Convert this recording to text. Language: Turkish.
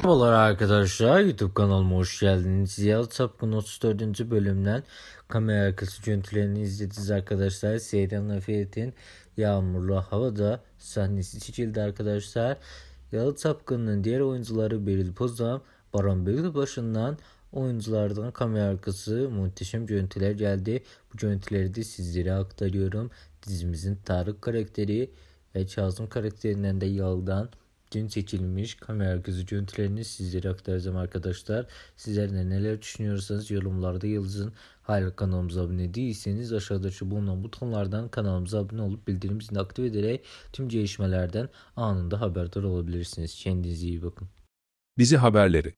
Merhabalar arkadaşlar YouTube kanalıma hoş geldiniz. Yalı Çapkın 34. bölümden kamera arkası görüntülerini izlediniz arkadaşlar. Seyran Afiyet'in yağmurlu havada sahnesi çekildi arkadaşlar. Yalı Çapkın'ın diğer oyuncuları Beril Pozam, Baran başından oyunculardan kamera arkası muhteşem görüntüler geldi. Bu görüntüleri de sizlere aktarıyorum. Dizimizin Tarık karakteri ve Kazım karakterinden de Yal'dan dün çekilmiş kamera arkası görüntülerini sizlere aktaracağım arkadaşlar. Sizler de neler düşünüyorsanız yorumlarda yazın. Hala kanalımıza abone değilseniz aşağıdaki bulunan butonlardan kanalımıza abone olup bildirim zilini aktif ederek tüm gelişmelerden anında haberdar olabilirsiniz. Kendinize iyi bakın. Dizi haberleri